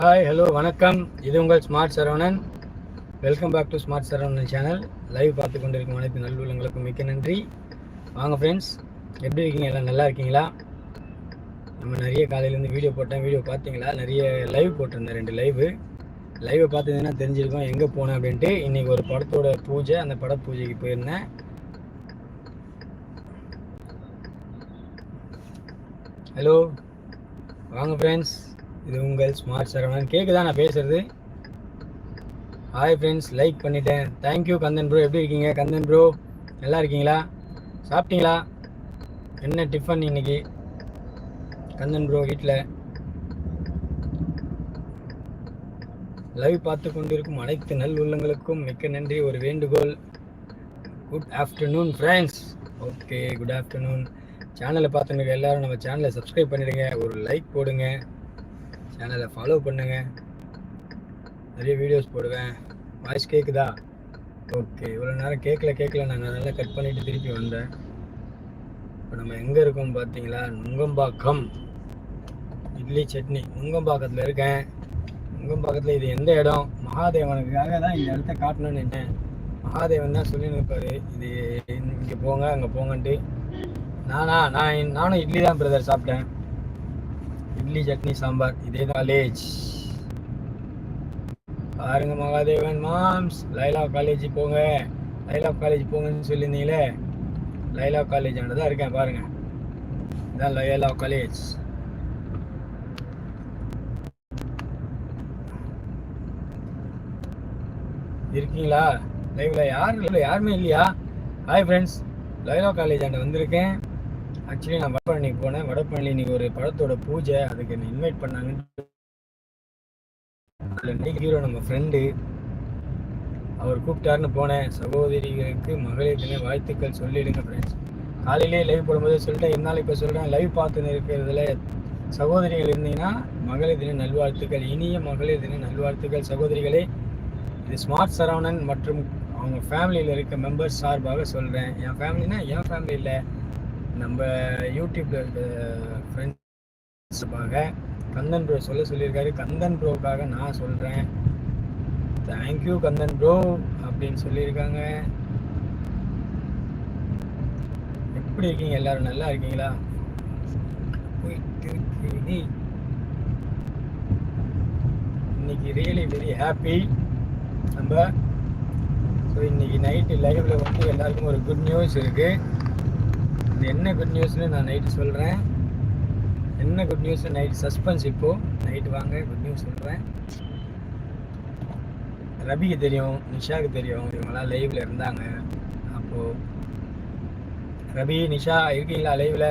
Hi hello வணக்கம். இது உங்கள் smart Saravanan welcome back to smart Saravanan channel live பார்த்து கொண்டிருக்கும் அனைத்து நல்லுள்ளங்களுக்கும் மிக்க நன்றி. வாங்க ஃப்ரெண்ட்ஸ் எப்படி இருக்கீங்க? எல்லாம் நல்லா இருக்கீங்களா? நம்ம நிறைய காலையிலேருந்து வீடியோ போட்டேன். வீடியோ பார்த்தீங்களா? நிறைய லைவ் போட்டிருந்தேன். ரெண்டு லைவு லைவை பார்த்தீங்கன்னா தெரிஞ்சிருக்கோம். எங்கே போனேன் அப்படின்ட்டு இன்றைக்கி ஒரு படத்தோட பூஜை. அந்த பட பூஜைக்கு போயிருந்தேன். ஹலோ வாங்க ஃப்ரெண்ட்ஸ் இது உங்கள் ஸ்மார்ட் சரவணன் கேக்குதா? நான் பேசுறது? ஹாய் ஃப்ரெண்ட்ஸ் லைக் பண்ணிட்டேன். தேங்க்யூ கந்தன் ப்ரோ எப்படி இருக்கீங்க? கந்தன் ப்ரோ நல்லா இருக்கீங்களா? சாப்பிட்டீங்களா? என்ன டிஃபன் இன்னைக்கு? கந்தன் ப்ரோ வீட்டில் லைவ் பார்த்து கொண்டிருக்கும் அனைத்து நல் உள்ளங்களுக்கும் மிக்க நன்றி. ஒரு வேண்டுகோள். Good afternoon friends okay good afternoon சேனலை பார்த்துங்க எல்லாரும் நம்ம சேனலை சப்ஸ்கிரைப் பண்ணிடுங்க. ஒரு லைக் போடுங்க. சேனலை ஃபாலோ பண்ணுங்க. நிறைய வீடியோஸ் போடுவேன். வாய்ஸ் கேட்குதா ஓகே இவ்வளோ நேரம் கேட்கல கேட்கல நான் நல்லா கட் பண்ணிட்டு திருப்பி வந்தேன். இப்போ நம்ம எங்கே இருக்கோம்னு பார்த்தீங்களா நுங்கம்பாக்கம். இட்லி சட்னி. நுங்கம்பாக்கத்தில் இருக்கேன். நுங்கம்பாக்கத்தில் இது எந்த இடம்? மகாதேவனுக்காக தான் இந்த இடத்த காட்டணும்னு நினைச்சேன். மகாதேவன் தான் சொல்லி இருப்பாரு இது இங்கே போங்க அங்கே போங்கன்ட்டு. நானா நான் நானும் இட்லி தான் பிரதர் சாப்பிட்டேன். இட்லி சட்னி சாம்பார் இதே காலேஜ் பாருங்க மகாதேவன் மாம்ஸ். லைலா காலேஜ் போங்க. லைலா காலேஜ் போங்கன்னு சொல்லியிருந்தீங்களே? லைலா காலேஜ் தான் இருக்கேன் பாருங்க. இதான் லைலா காலேஜ் இருக்கீங்களா? லைவ்ல யாரும் இல்லை யாருமே இல்லையா? ஹாய் ஃப்ரெண்ட்ஸ் லைலா காலேஜ் ஆண்ட வந்திருக்கேன். ஆக்சுவலி நான் வடபழனிக்கு போனேன். வடபழனி இன்னைக்கு ஒரு படத்தோட பூஜை அதுக்கு என்ன இன்வைட் பண்ணாங்க ஹீரோ நம்ம ஃப்ரெண்டு அவர் கூப்பிட்டாருன்னு போனேன். சகோதரிகளுக்கு மகளிர் தின வாழ்த்துக்கள் சொல்லிடுங்க ஃப்ரெண்ட்ஸ் காலையிலேயே லைவ் போடும்போது சொல்லிட்டேன். இருந்தாலும் இப்போ சொல்கிறேன் லைவ் பார்த்துன்னு இருக்கிறதுல சகோதரிகள் இருந்தீங்கன்னா மகளிர் தின நல்வாழ்த்துக்கள். இனிய மகளிர் தின நல்வாழ்த்துக்கள். சகோதரிகளே இது ஸ்மார்ட் சரவணன் மற்றும் அவங்க ஃபேமிலியில் இருக்க மெம்பர்ஸ் சார்பாக சொல்கிறேன் என் ஃபேமிலினா என் ஃபேமிலி இல்லை. நம்ம யூடியூப்ல இருக்க ஃப்ரெண்ட்ஸுக்காக கந்தன் ப்ரோ சொல்ல சொல்லியிருக்காரு. கந்தன் ப்ரோக்காக நான் சொல்கிறேன் தேங்க்யூ கந்தன் ப்ரோ அப்படின்னு சொல்லியிருக்காங்க. எப்படி இருக்கீங்க எல்லாரும்? நல்லா இருக்கீங்களா? போயிட்டு இருக்கீங்க இன்னைக்கு ரியலி வெரி ஹாப்பி நம்ம ஸோ இன்னைக்கு நைட்டு லைவ்ல வந்து எல்லாருக்கும் ஒரு குட் நியூஸ் இருக்குது என்ன குட் நியூஸ்னு நான் நைட்டு சொல்கிறேன் என்ன குட் நியூஸ் நைட் சஸ்பென்ஸ் இப்போது நைட்டு வாங்க குட் நியூஸ் சொல்கிறேன் ரபிக்கு தெரியும் நிஷாவுக்கு தெரியும். இவங்கெல்லாம் லைவில் இருந்தாங்க. அப்போது ரபி நிஷா இருக்கீங்களா லைவில்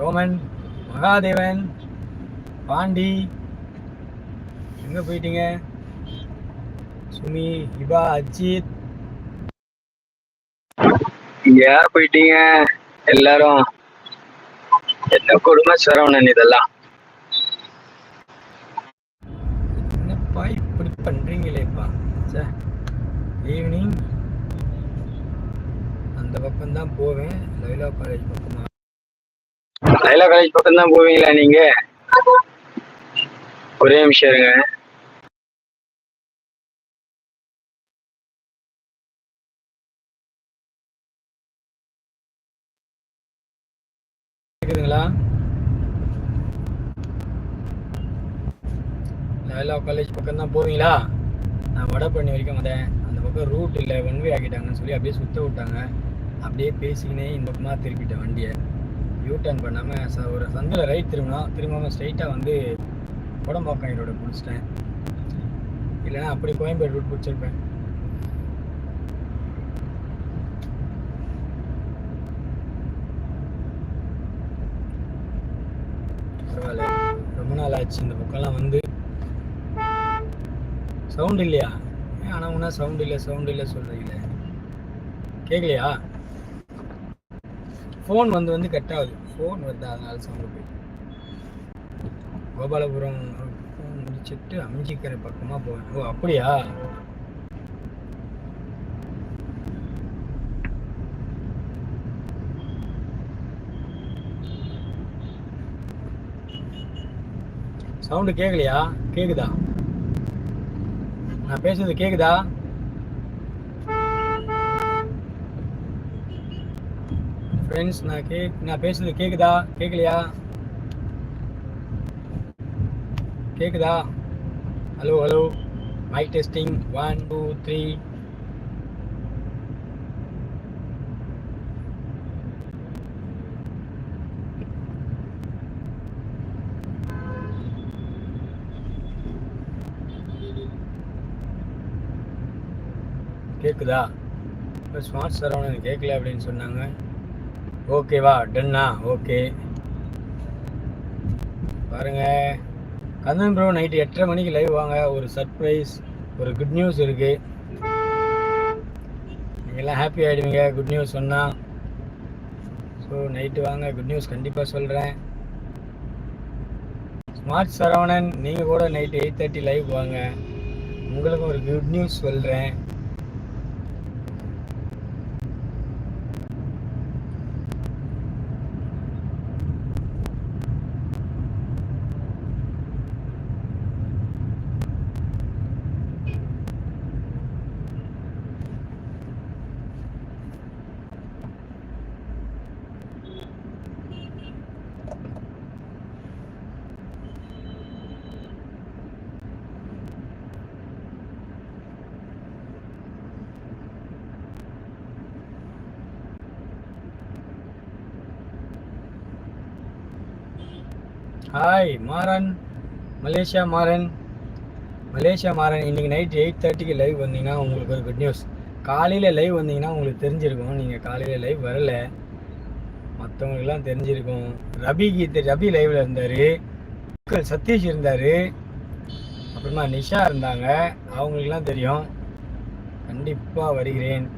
ரோமன் மகாதேவன் பாண்டி எங்கே போயிட்டீங்க? சுமி இபா அஜித் யார் போயிட்டீங்க? எல்லாரும் என்ன கொடுமை சரவணன் இதெல்லாம்? என்னப்பா இப்படி பண்றீங்களேப்பா? ஈவினிங் அந்த பக்கம் தான் போவேன். லைலா காலேஜ் பக்கமா? லைலா காலேஜ் பக்கம் தான் போவீங்களா நீங்க? ஒரே நிமிஷம் இருங்க. கேட்குதுங்களா லைலா காலேஜ் பக்கம் தான் போவீங்களா? நான் வடபழனி வரைக்கும் வந்தேன். அந்த பக்கம் ரூட் இல்லை ஒன் வே ஆக்கிட்டாங்கன்னு சொல்லி அப்படியே சுத்த விட்டாங்க. அப்படியே பேசிக்கினே இந்த பக்கமாக திருப்பிட்டேன் வண்டியை. யூ டர்ன் பண்ணாமல் ச ஒரு சந்தில் ரைட் திரும்பினா திரும்பாமல் ஸ்ட்ரைட்டாக வந்து குடம்பாக்கம் ரோடு பிடிச்சிட்டேன். இல்லைன்னா அப்படி கோயம்பேடு ரூட் பிடிச்சிருப்பேன். பரவாயில்ல. ரொம்ப நாள் ஆச்சு இந்த பக்கம்லாம் வந்து. சவுண்ட் இல்லையா? ஏன் ஆனால் ஒன்றா சவுண்ட் இல்லை சவுண்ட் இல்லை சொல்கிறீங்களே கேட்கலையா ஃபோன் வந்து வந்து கட் ஆகுது. ஃபோன் வருது? அதனால சவுண்டு போய் கோபாலபுரம் முடிச்சுட்டு அமிஞ்சிக்கரை பக்கமாக போவேன். ஓ அப்படியா? சவுண்டு கேட்கலையா கேக்குதா? நான் பேசுறது கேக்குதா? ஃப்ரெண்ட்ஸ் நான் கே நான் பேசுறது கேக்குதா? கேட்கலையா கேக்குதா? Hello hello mike testing one two three கேட்குதா இப்போ ஸ்மார்ட் சரவணன் கேட்கல அப்படின்னு சொன்னாங்க. ஓகேவா டன்னா ஓகே பாருங்கள் கந்தன் ப்ரோ நைட்டு எட்டரை மணிக்கு லைவ் வாங்க. ஒரு சர்ப்ரைஸ் ஒரு குட் நியூஸ் இருக்கு. நீங்கள்லாம் ஹாப்பி ஆகிடுவீங்க குட் நியூஸ் சொன்னால் ஸோ நைட்டு வாங்க குட் நியூஸ் கண்டிப்பாக சொல்கிறேன் ஸ்மார்ட் சரவணன் நீங்கள் கூட நைட்டு எயிட் தேர்ட்டி லைவ் வாங்க. உங்களுக்கும் ஒரு குட் நியூஸ் சொல்கிறேன் hi Maran Malaysia Maran Malaysia Maran இன்றைக்கி நைட் எயிட் தேர்ட்டிக்கு லைவ் வந்தீங்கன்னா உங்களுக்கு ஒரு குட் நியூஸ் காலையில் லைவ் வந்தீங்கன்னா உங்களுக்கு தெரிஞ்சிருக்கும். நீங்கள் காலையில் லைவ் வரல. மற்றவங்களுக்குலாம் தெரிஞ்சிருக்கும். ரபிக்கு ரபி லைவில் இருந்தார். சதீஷ் இருந்தார். அப்புறமா நிஷா இருந்தாங்க. அவங்களுக்குலாம் தெரியும். கண்டிப்பாக வருகிறேன்.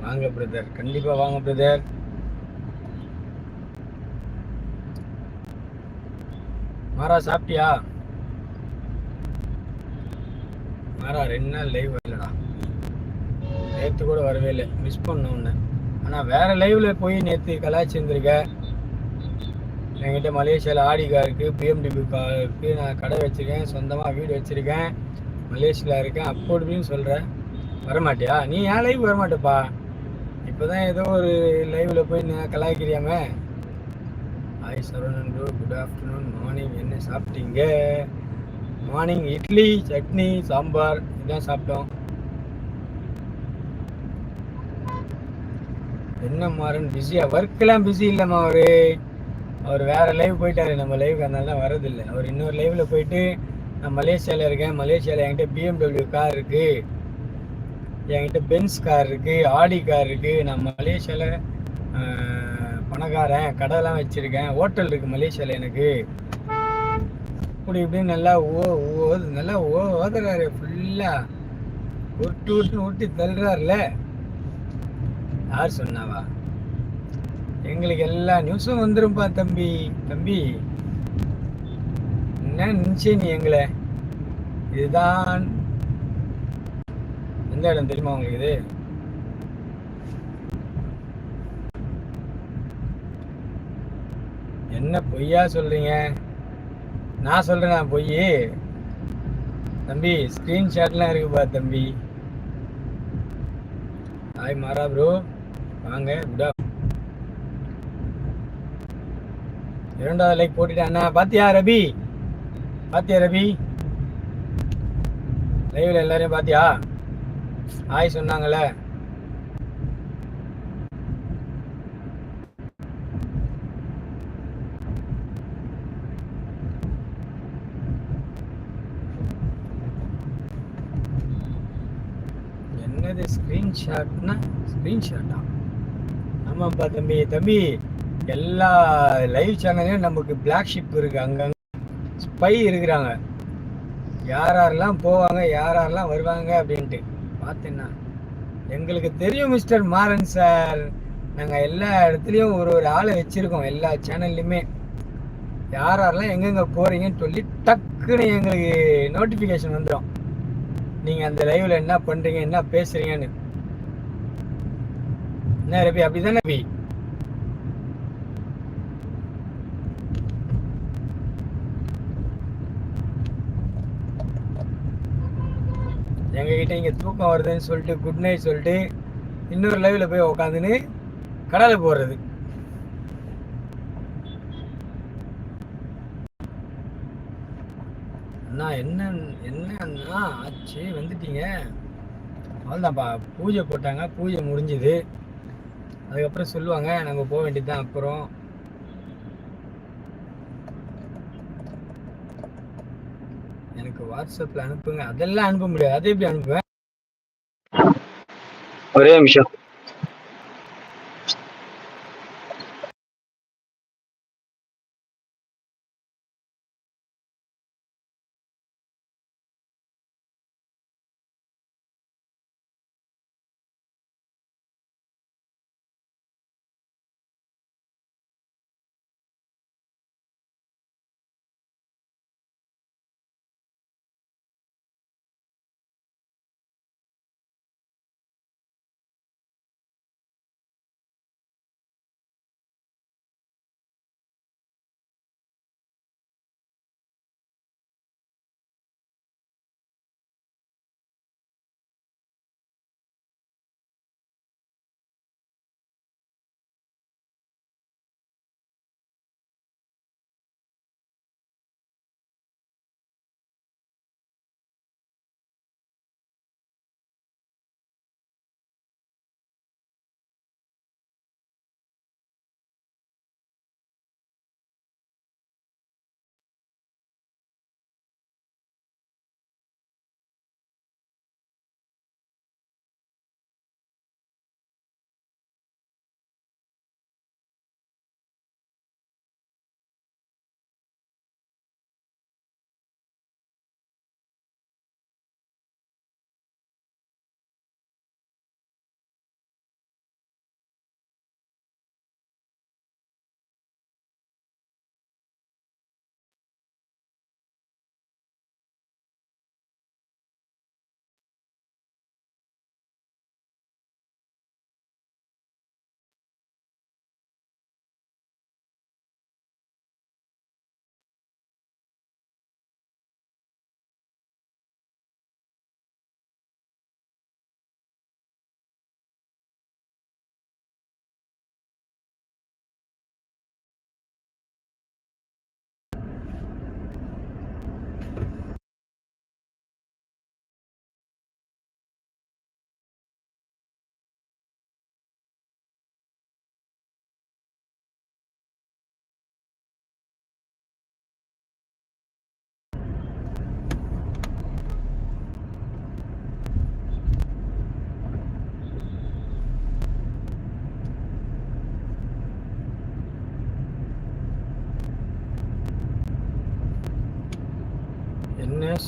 வாங்க பிரதர் கண்டிப்பாக வாங்க பிரதர் மாறா சாப்பிட்டியா? மாறா ரெண்டு நாள் லைவ் வரலடா நேற்று கூட வரவே இல்லை. மிஸ் பண்ண ஒன்று ஆனால் வேற லைவ்ல போய் நேற்று கலாச்சிருந்துருக்க என்கிட்ட மலேசியாவில் ஆடி கார் இருக்குது பிஎம்டிபி கார் இருக்குது நான் கடை வச்சுருக்கேன் சொந்தமாக வீடு வச்சுருக்கேன். மலேசியாவில் இருக்கேன். அப்போ இப்படின்னு சொல்கிறேன் வரமாட்டியா? நீ ஏன் லைவ் வரமாட்டேப்பா? இப்போ தான் ஏதோ ஒரு லைவில் போய் நான் கலாய்க்கிறியாமே. Hi Saravanan bro good afternoon morning என்ன சாப்பிட்டீங்க? மார்னிங் இட்லி சட்னி சாம்பார் இதான் சாப்பிட்டோம். என்ன மாறன்? பிஸியா ஒர்க்கெல்லாம் பிஸி இல்லைம்மா அவரு. அவர் வேற லைவ் போயிட்டாரு. நம்ம லைவுக்கு அதனால தான் வரதில்லை. அவர் இன்னொரு லைவ்ல போயிட்டு நான் மலேசியாவில் இருக்கேன். மலேசியாவில் என்கிட்ட பிஎம்டபிள்யூ கார் இருக்கு. என்கிட்ட பென்ஸ் கார் இருக்கு. ஆடி கார் இருக்கு. நான் மலேசியாவில் பணக்காரன். கடைலாம் வச்சுருக்கேன். ஹோட்டல் இருக்குது மலேசியாவில் எனக்கு. இப்படி இப்படின்னு நல்லா ஓ ஓ நல்லா ஓ ஓதுறாரு ஃபுல்லாக உருட்டு உருட்டு உருட்டி தள்ளுறாருல. யார் சொன்னாவா? எங்களுக்கு எல்லா நியூஸும் வந்துரும்பா தம்பி தம்பி. என்ன நினச்சி நீ எங்களை? இதுதான். எந்த இடம் தெரியுமா உங்களுக்கு இது? என்ன பொய்யா சொல்றீங்க? நான் சொல்கிறேன் பொய். தம்பி ஸ்க்ரீன்ஷாட்லாம் இருக்குப்பா தம்பி. ஹாய் மாறா ப்ரோ வாங்க குட் இரண்டாவது லைக் போட்டுட்டேன் அண்ணா பாத்தியா ரபி பாத்தியா ரபி லைவ்ல எல்லாரையும் பாத்தியா? ஹாய் சொன்னாங்கல்ல. ஸ்க்ரீன்ஷாட்னா ஸ்க்ரீன்ஷாட்டா ஆமாப்பா தம்பி தம்பி எல்லா லைவ் சேனல்லையும் நமக்கு பிளாக் ஷிப் இருக்குது அங்கங்கே ஸ்பை இருக்கிறாங்க. யார் யாரெல்லாம் போவாங்க யார் யாரெல்லாம் வருவாங்க அப்படின்ட்டு. பார்த்தேன்னா எங்களுக்கு தெரியும் மிஸ்டர் மாறன் சார் நாங்கள் எல்லா இடத்துலையும் ஒரு ஒரு ஆளை வச்சுருக்கோம் எல்லா சேனல்லையுமே யார் யாரெல்லாம் எங்கெங்கே போகிறீங்கன்னு சொல்லி டக்குன்னு எங்களுக்கு நோட்டிஃபிகேஷன் வந்துடும் நீங்கள் அந்த லைவில் என்ன பண்ணுறீங்க என்ன பேசுகிறீங்கன்னு என்ன ரபி அப்படிதான் ரபி எங்க கிட்ட இங்க தூக்கம் வருதுன்னு சொல்லிட்டு குட் நைட் சொல்லிட்டு இன்னொரு லைவில் போய் உக்காந்துன்னு கடலை போடுறது. அண்ணா என்ன என்னண்ணா ஆச்சு? வந்துட்டீங்க. அவ்வளோதான்ப்பா பூஜை போட்டாங்க. பூஜை முடிஞ்சுது. அதுக்கப்புறம் சொல்லுவாங்க நம்ம போக வேண்டியது தான். அப்புறம் எனக்கு வாட்ஸ்அப்ல அனுப்புங்க. அதெல்லாம் அனுப்ப முடியாது. அதை எப்படி அனுப்புவேன்? ஒரே நிமிஷம்.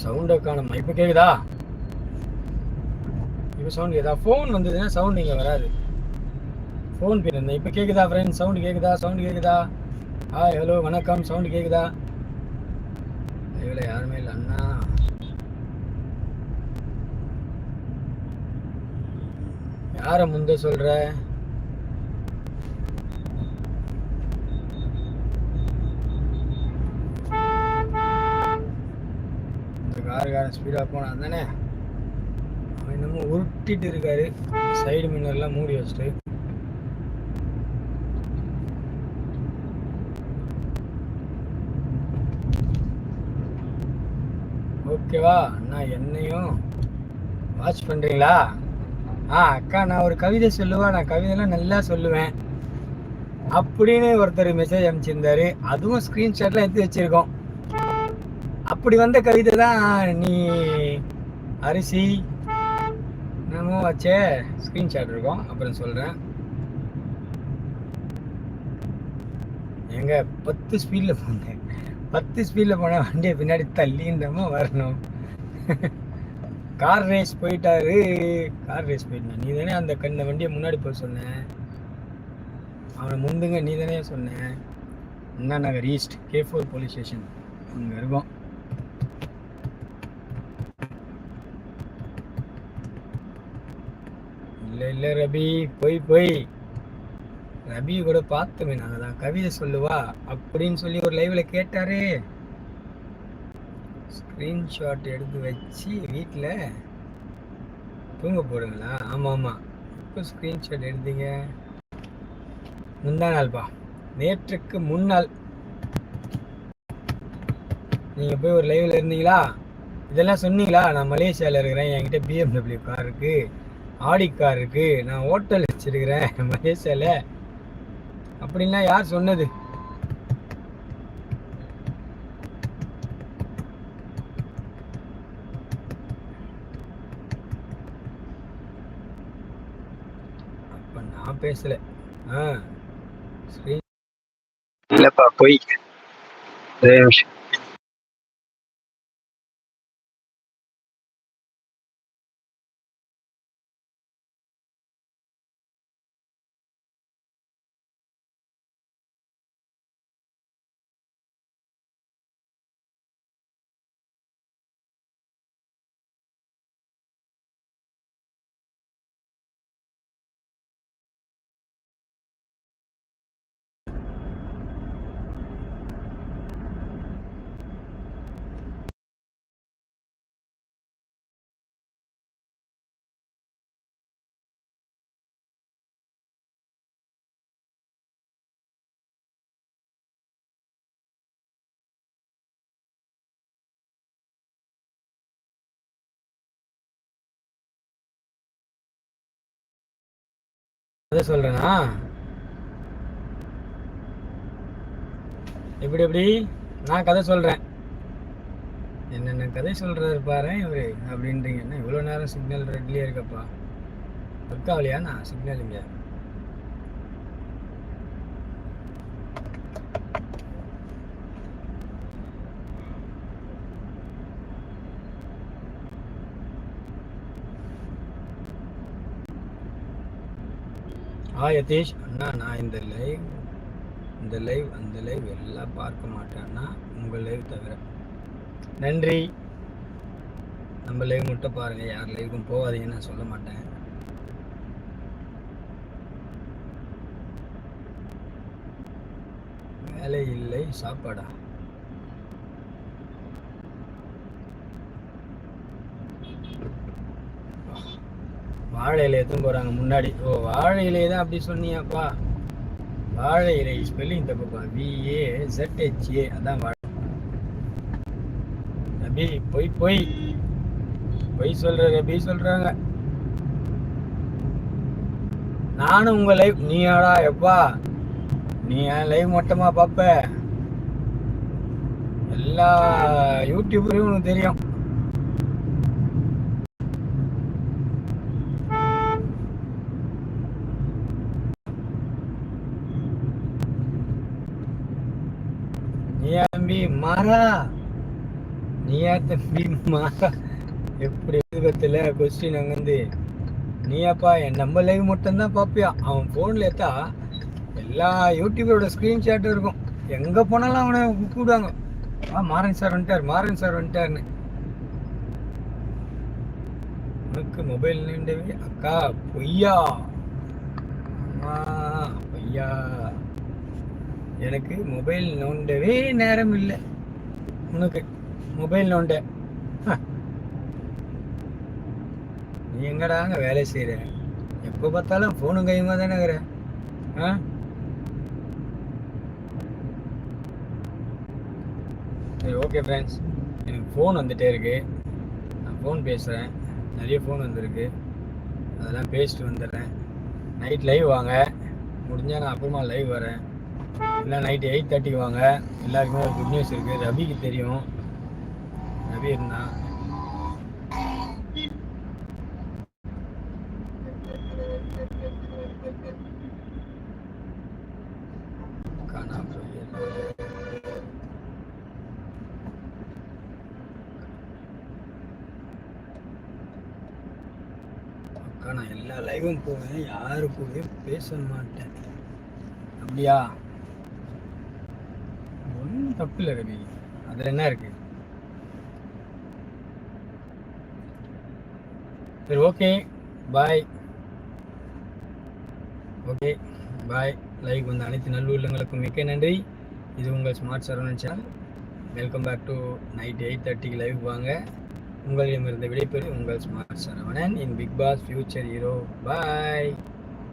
சவுண்டை காணும் இப்போ கேட்குதா இப்போ சவுண்ட் கேக்குதா? ஃபோன் வந்ததுன்னா சவுண்ட் இங்கே வராது. ஃபோன் பேர் இப்போ கேட்குதா ஃப்ரெண்ட் சவுண்ட் கேட்குதா சவுண்ட் கேட்குதா ஹாய் ஹலோ வணக்கம். சவுண்ட் கேட்குதா இவ்வளோ யாருமே இல்லை. அண்ணா. யாரை முந்த சொல்கிற இந்த ஸ்பீடாக போனான். தானே அவன் என்னமோ உருட்டிட்டு இருக்காரு. சைடு மின்னர்லாம் மூடி வச்சுட்டு. ஓகேவா அண்ணா என்னையும் வாட்ச் பண்ணுறீங்களா ஆ அக்கா நான் ஒரு கவிதை சொல்லுவேன் நான் கவிதைலாம் நல்லா சொல்லுவேன். அப்படின்னு ஒருத்தர் மெசேஜ் அனுப்பிச்சிருந்தாரு. அதுவும் ஸ்க்ரீன்ஷாட்லாம் எடுத்து வச்சிருக்கோம். அப்படி வந்த கவிதை தான் நீ அரிசி என்னமோ வச்சே ஸ்க்ரீன்ஷாட் இருக்கும். அப்புறம் சொல்கிறேன் எங்க பத்து ஸ்பீடில் போங்க பத்து ஸ்பீடில் போனால் வண்டியை பின்னாடி தள்ளின்றமோ வரணும். கார் ரேஸ் போயிட்டாரு. கார் ரேஸ் போயிட்டான் நீ தானே அந்த கண்ண வண்டியை முன்னாடி போக சொன்னேன் அவனை முந்துங்க நீ தானே சொன்னேன் Anna Nagar east K four police station அங்கே இருக்கோம். இல்லை ரபி போய் போய். ரபி கூட பார்த்தோமே நாங்கள் தான் கவிதை சொல்லுவா அப்படின்னு சொல்லி ஒரு லைவ்ல கேட்டாரு. ஸ்க்ரீன்ஷாட் எடுத்து வச்சு வீட்டில் தூங்க போடுங்களா? ஆமாம் ஆமாம் இப்போ ஸ்க்ரீன்ஷாட் எடுத்தீங்க? முந்தா நாள்ப்பா நேற்றுக்கு முன்னாள். நீங்கள் போய் ஒரு லைவில் இருந்தீங்களா? இதெல்லாம் சொன்னீங்களா? நான் மலேசியாவில் இருக்கிறேன். என்கிட்ட பிஎம்டபிள்யூ கார் இருக்கு. ஆடி கார் இருக்கு நான் ஹோட்டல் வச்சிருக்கிறேன் மலேசியாவில் அப்படின்லாம் யார் சொன்னது? அப்ப நான் பேசல. ஆ. இல்லப்பா பொய். அதை சொல்கிறேனா கதை சொல்றேனா எப்படி எப்படி? நான் கதை சொல்றேன். என்னென்ன கதை சொல்கிறாரு பாரு இவர் அப்படின்றீங்க. என்ன இவ்வளோ நேரம் சிக்னல் ரெட்லேயே இருக்கப்பா. ஒர்க் ஆகலையா? நான் சிக்னல் இல்லையா? ஆ யதீஷ் அண்ணா நான் இந்த லைவ் இந்த லைவ் அந்த லைவ் எல்லாம் பார்க்க மாட்டேன்னா உங்கள் லைவ் தவிர. நன்றி. நம்ம லைவ் மட்டும் பாருங்கள் யார் லைவுக்கும் போகாதீங்கன்னு நான் சொல்ல மாட்டேன். வேலை இல்லை சாப்பாடா? வாழை இலையை எடுத்துன்னு போறாங்க முன்னாடி. ஓ வாழை இலையை தான் அப்படி சொன்னியாப்பா. வாழை இலை ஸ்பெல்லிங் தப்புப்பா. விஏ ZHA அதான் வாழை. ரபி பொய் பொய். பொய் சொல்ற ரபி சொல்றாங்க. நானும் உங்க லைவ் நீயாடா எப்பா? நீ என் லைவ் மட்டமாக பாப்ப. எல்லா யூடியூபரையும் உனக்கு தெரியும். நீயா தம்பி மாறா. நீயா தம்பி மாறா எப்படி எதிர்கத்தில் கொஸ்டின் அங்கேருந்து நீயாப்பா என் நம்ம லைவ் மட்டும்தான் பார்ப்பியா அவன் ஃபோனில் ஏத்தா எல்லா யூடியூபரோட ஸ்க்ரீன்ஷாட்டும் இருக்கும். எங்கே போனாலும் அவனை கூப்பிடுவாங்க. ஆ மாறன் சார் வந்துட்டார் மாறன் சார் வந்துட்டார்னு உனக்கு மொபைல் நீண்டவே அக்கா பொய்யா. ஆமா பொய்யா. எனக்கு மொபைல் நோண்டவே நேரம் இல்லை உனக்கு மொபைல் நோண்ட. நீ எங்கடாங்க வேலை செய்கிற எப்போ பார்த்தாலும் ஃபோனும் கையுமா தானே ஆ? சரி ஓகே ஃப்ரெண்ட்ஸ் எனக்கு ஃபோன் வந்துகிட்டே இருக்கு. நான் ஃபோன் பேசுகிறேன் நிறைய ஃபோன் வந்திருக்கு. அதெல்லாம் பேசிட்டு வந்துடுறேன். நைட் லைவ் வாங்க. முடிஞ்சால் நான் அப்புறமா லைவ் வரேன். இல்லை நைட்டு எயிட் தேர்ட்டிக்கு வாங்க. எல்லாருக்குமே ஒரு குட் நியூஸ் இருக்குது ரவிக்கு தெரியும். ரவி இருந்தான் அக்கா நான் எல்லா லைவும் போவேன். யாரு கூடயும் பேச மாட்டேன். அப்படியா? தப்பு இல்லை ரவி அதில் என்ன இருக்கு? சரி okay bye okay bye like வந்த அனைத்து நல்லுள்ளங்களுக்கும் மிக்க நன்றி. இது உங்கள் smart Saravanan channel welcome back to night eight தேர்ட்டிக்கு லைவ் வாங்க. உங்களிடமிருந்து விடைபெறு உங்கள் smart Saravanan in Bigg Boss future hero bye